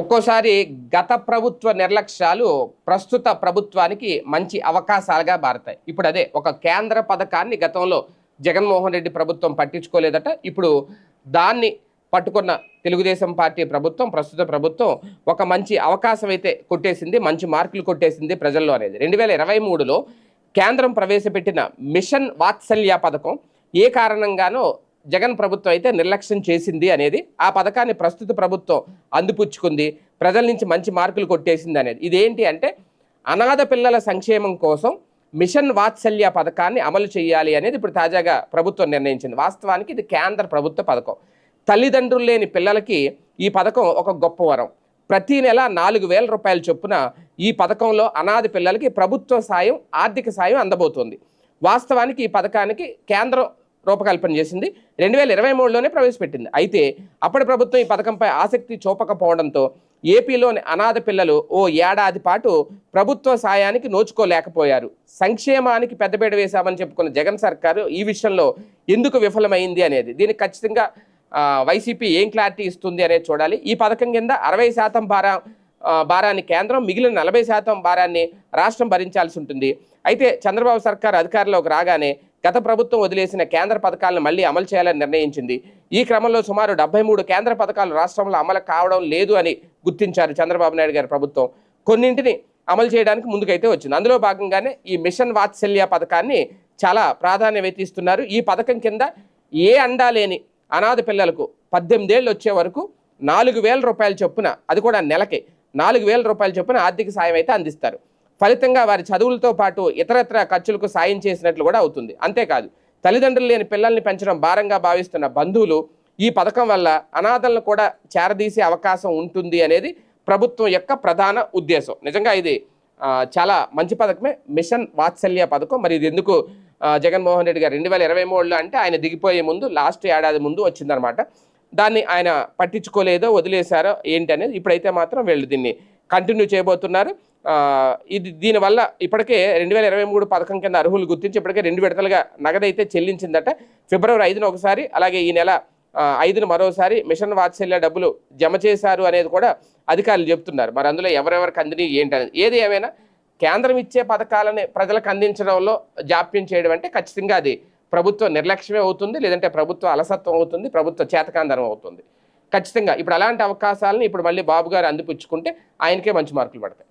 ఒక్కోసారి గత ప్రభుత్వ నిర్లక్ష్యాలు ప్రస్తుత ప్రభుత్వానికి మంచి అవకాశాలుగా మారతాయి. ఇప్పుడు అదే ఒక కేంద్ర పథకాన్ని గతంలో జగన్మోహన్ రెడ్డి ప్రభుత్వం పట్టించుకోలేదట. ఇప్పుడు దాన్ని పట్టుకున్న తెలుగుదేశం పార్టీ ప్రభుత్వం ప్రస్తుత ప్రభుత్వం ఒక మంచి అవకాశం అయితే కొట్టేసింది మంచి మార్కులు కొట్టేసింది ప్రజల్లో అనేది. రెండు వేల ఇరవై మూడులో కేంద్రం ప్రవేశపెట్టిన మిషన్ వాత్సల్య పథకం ఏ కారణంగానో జగన్ ప్రభుత్వం అయితే నిర్లక్ష్యం చేసింది అనేది ఆ పథకాన్ని ప్రస్తుత ప్రభుత్వం అందిపుచ్చుకుంది ప్రజల నుంచి మంచి మార్కులు కొట్టేసింది అనేది. ఇదేంటి అంటే అనాథ పిల్లల సంక్షేమం కోసం మిషన్ వాత్సల్య పథకాన్ని అమలు చేయాలి అనేది ఇప్పుడు తాజాగా ప్రభుత్వం నిర్ణయించింది. వాస్తవానికి ఇది కేంద్ర ప్రభుత్వ పథకం. తల్లిదండ్రులు లేని పిల్లలకి ఈ పథకం ఒక గొప్ప వరం. ప్రతి నెల నాలుగు వేల రూపాయల చొప్పున ఈ పథకంలో అనాథ పిల్లలకి ప్రభుత్వ సాయం ఆర్థిక సాయం అందబోతోంది. వాస్తవానికి ఈ పథకానికి కేంద్రం రూపకల్పన చేసింది. రెండు వేల ఇరవై మూడులోనే ప్రవేశపెట్టింది. అయితే అప్పటి ప్రభుత్వం ఈ పథకంపై ఆసక్తి చూపకపోవడంతో ఏపీలోని అనాథ పిల్లలు ఓ ఏడాది పాటు ప్రభుత్వ సాయానికి నోచుకోలేకపోయారు. సంక్షేమానికి పెద్దపీట వేశామని చెప్పుకున్న జగన్ సర్కారు ఈ విషయంలో ఎందుకు విఫలమైంది అనేది దీనికి ఖచ్చితంగా వైసీపీ ఏం క్లారిటీ ఇస్తుంది అనేది చూడాలి. ఈ పథకం కింద అరవై శాతం భారా భారాన్ని కేంద్రం మిగిలిన నలభై శాతం భారాన్ని రాష్ట్రం భరించాల్సి ఉంటుంది. అయితే చంద్రబాబు సర్కార్ అధికారంలోకి రాగానే గత ప్రభుత్వం వదిలేసిన కేంద్ర పథకాలను మళ్ళీ అమలు చేయాలని నిర్ణయించింది. ఈ క్రమంలో సుమారు డెబ్బై మూడు కేంద్ర పథకాలు రాష్ట్రంలో అమలు కావడం లేదు అని గుర్తించారు చంద్రబాబు నాయుడు గారి ప్రభుత్వం. కొన్నింటిని అమలు చేయడానికి ముందుకైతే వచ్చింది. అందులో భాగంగానే ఈ మిషన్ వాత్సల్య పథకాన్ని చాలా ప్రాధాన్యత ఇస్తున్నారు. ఈ పథకం కింద ఏ అండా లేని అనాథ పిల్లలకు పద్దెనిమిదేళ్ళు వచ్చే వరకు నాలుగు వేల రూపాయల చొప్పున అది కూడా నెలకి నాలుగు వేల రూపాయల చొప్పున ఆర్థిక సాయం అయితే అందిస్తారు. ఫలితంగా వారి చదువులతో పాటు ఇతరత్ర ఖర్చులకు సాయం చేసినట్లు కూడా అవుతుంది. అంతేకాదు తల్లిదండ్రులు లేని పిల్లల్ని పెంచడం భారంగా భావిస్తున్న బంధువులు ఈ పథకం వల్ల అనాథలను కూడా చేరదీసే అవకాశం ఉంటుంది అనేది ప్రభుత్వం యొక్క ప్రధాన ఉద్దేశం. నిజంగా ఇది చాలా మంచి పథకమే. మిషన్ వాత్సల్య పథకం. మరి ఇది ఎందుకు జగన్మోహన్ రెడ్డి గారు రెండు వేల ఇరవై మూడులో అంటే ఆయన దిగిపోయే ముందు లాస్ట్ ఏడాది ముందు వచ్చిందనమాట దాన్ని ఆయన పట్టించుకోలేదో వదిలేశారో ఏంటి అనేది ఇప్పుడైతే మాత్రం వీళ్ళు దీన్ని కంటిన్యూ చేయబోతున్నారు. ఇది దీనివల్ల ఇప్పటికే రెండు వేల ఇరవై మూడు పథకం కింద అర్హులు గుర్తించి ఇప్పటికే రెండు విడతలుగా నగదైతే చెల్లించిందట. ఫిబ్రవరి ఐదున ఒకసారి అలాగే ఈ నెల ఐదున మరోసారి మిషన్ వాత్సల్య డబ్బులు జమ చేశారు అనేది కూడా అధికారులు చెప్తున్నారు. మరి అందులో ఎవరెవరికి అందిని ఏంటనేది ఏది ఏమైనా కేంద్రం ఇచ్చే పథకాలని ప్రజలకు అందించడంలో జాప్యం చేయడం అంటే ఖచ్చితంగా అది ప్రభుత్వ నిర్లక్ష్యమే అవుతుంది లేదంటే ప్రభుత్వ అలసత్వం అవుతుంది ప్రభుత్వ చేతకాందనం అవుతుంది. ఖచ్చితంగా. ఇప్పుడు అలాంటి అవకాశాలను ఇప్పుడు మళ్ళీ బాబు గారు అందిపుచ్చుకుంటే ఆయనకే మంచి మార్కులు పడతాయి.